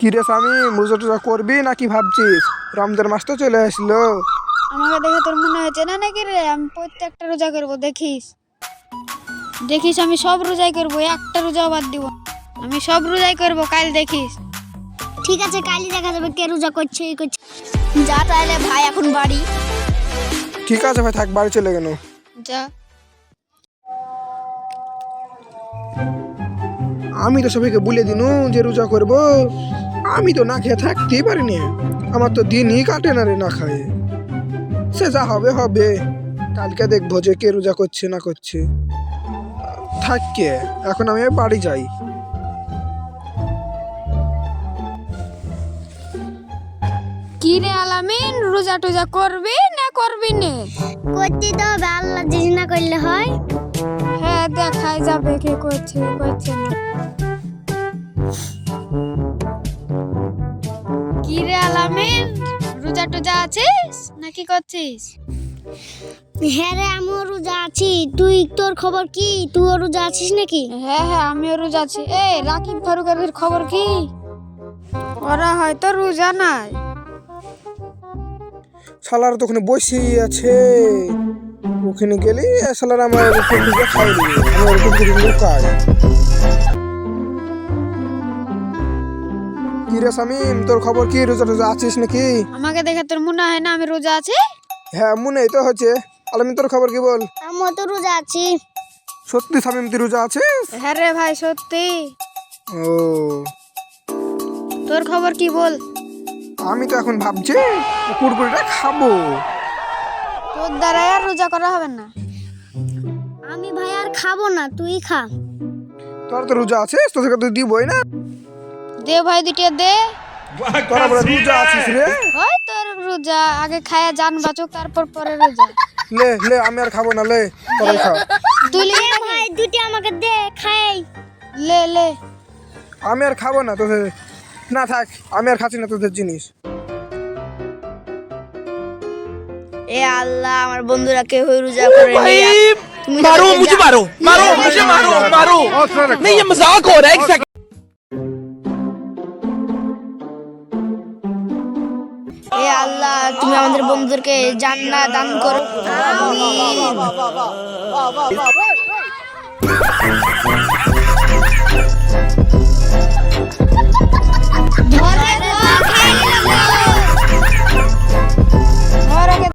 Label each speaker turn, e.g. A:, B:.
A: কি রে স্বামী রোজা টোজা করবি নাকি ভাবছিস? রমজান মাস তো চলে আসলো।
B: আমাকে দেখে তোর মনে হয়েছে না নাকি রে? আমি প্রত্যেকটা রোজা করব দেখিস। দেখিস আমি সব রোজাই করব একটা রোজাও বাদ দিব। আমি সব রোজাই করব কাল দেখিস।
C: ঠিক আছে কালই দেখা যাবে কে রোজা করছে এই করছে। যা তাহলে ভাই এখন বাড়ি।
A: ঠিক আছে ভাই থাক বাড়ি চলে গেল।
B: যা।
A: আমি তো সবাইকে বলে দিনু যে রোজা করব। আমি তো না খেয়ে থাকতেই পারিনি। আমার তো দিনই কাটে না রে না খায়। সে যা হবে হবে। কালকে দেখব যে কে রোজা করছে না করছে। থাক এখন আমি বাড়ি যাই।
B: কি রে আলামিন রোজা টোজা করবি না করবি না?
C: করতে তো হবে আল্লাহ যদি না করলে হ্যাঁ।
B: দেখাই যাবে কে করছে করছে না। কি রে আলামিন? রোজা টোজা আছিস? নাকি করছিস?
C: হ্যাঁ রে আমিও রোজা আছি। তুই তোর খবর কি? তুইও রোজা আছিস নাকি?
B: হ্যাঁ হ্যাঁ আমিও রোজা আছি। এ রাকিব ফারুকের খবর কি? ওরা হয়তো রোজা নাই।
A: শালার তো ওখানে বসেই আছে। ওখানে গেলে শালার আমার উপর দিকে খাই দিবে আমার উপর দিকে লুকায় কি রে শামিম তোর খবর কি? রোজা টোজা আছিস নাকি?
B: আমাকে দেখে তোর মনে হয় না আমি রোজা আছি?
A: হ্যাঁ মনে তো হচ্ছে। আলামিন তোর খবর কি বল?
C: আমিও তো রোজা আছি।
A: সত্যি শামিম তুই রোজা আছিস?
B: হ্যাঁ রে ভাই সত্যি।
A: ও।
B: তোর খবর কি বল?
A: আমি তো এখন ভাবছি কুড়কুড়িটা খাব।
B: তোর দ্বারা আর রোজা করা হবে না।
C: আমি ভাই আর খাব না তুই খা।
A: তোর তো রোজা আছিস তোকে তো দিবই না।
B: দে ভাই দুটিয়া দে।
A: তোরা বলে রোজা আছিস রে?
B: ওই তোর রোজা আগে খায়া যান বাঁচুক তারপর পরে রোজা।
A: লে লে আমি আর খাব না লে তোরাই খা
B: তুই
C: ভাই দুটি আমাকে দে খাই।
B: লে লে।
A: আমি আর খাব না তোদের। না থাক আমি আর খাচ্ছি না তোদের জিনিস।
C: এ আল্লাহ আমার বন্ধুরা কেউ রোজা করে তুমি
D: मारो मुझे मारो मारो मुझे मारो मारो नहीं ये मजाक हो रहा है एक सेकंड
C: এ আল্লাহ তুমি আমাদের বন্ধুদেরকে জান্নাত দান করো আমিন